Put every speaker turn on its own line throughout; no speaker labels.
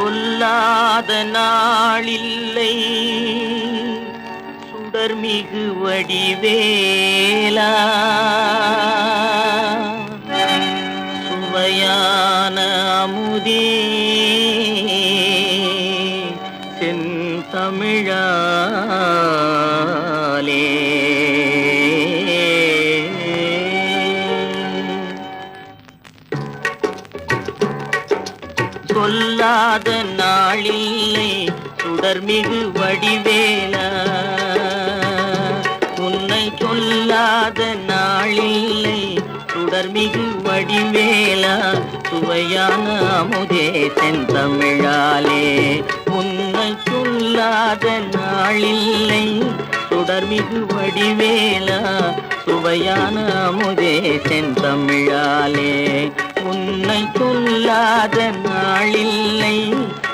சொல்லாத நாளில்லை. சுடர்மிகு வடிவேலா. சுவையான அமுதே. செந்தமிழாலே. சொல்லாத நாளில்லை சுடர்மிகு வடிவேலா. உன்னை சொல்லாத நாளில்லை சுடர்மிகு வடிவேலா. சுவையான அமுதே செந்தமிழாலே உன்னை சொல்லாத நாளில்லை சுடர்மிகு வடிவேலா. சுவையான அமுதே செந்தமிழாலே உன்னை சொல்லாத நாளில்லை.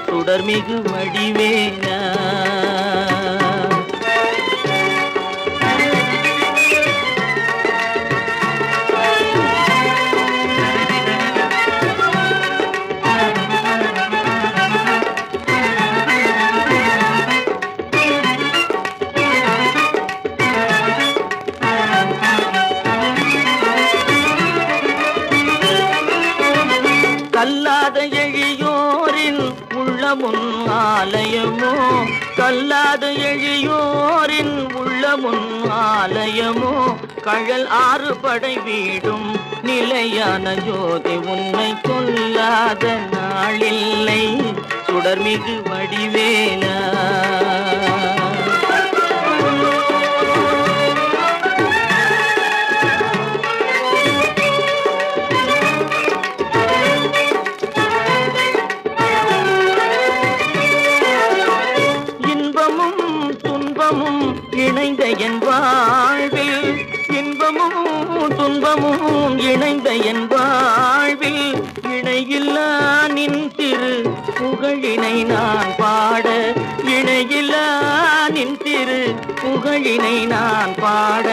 தொடர்மிகு வடிவேலா உள்ளமுன் ஆலயமோ கல்லாது எழியோரின் உள்ளமுன் ஆலயமோ கழல் ஆறு படை வீடும் நிலையான ஜோதி உன்னை கொல்லாத நாளில்லை. சுடர்மிகு வடிவேலா. துன்பமும் இணைந்த என் வாழ்வில் இன்பமும் துன்பமும் இணைந்த என் வாழ்வில் இணையில்லா நின் திரு புகழினை நான் பாட இணையில்லா நின் திரு புகழினை நான் பாட.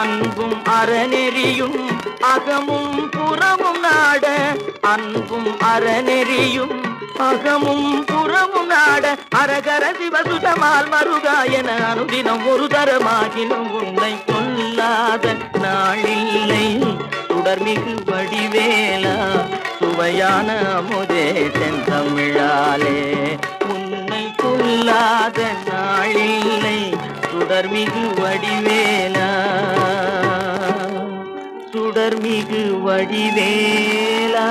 அன்பும் அறநெறியும் அகமும் புறமும் நாட அன்பும் அறநெறியும் அகமும் புறமும் நாட அரகர சிவசுதமால் மருகா என அனுதினம் ஒரு தரமாகினும் உன்னை கொல்லாத நாளில்லை. தொடர்மிகு வடிவேலா சுவையான அமுதே செந்தமிழாலே உன்னை கொல்லாத நாளில்லை சுடர்மிகு வடிவேலா. சுடர்மிகு வடிவேலா.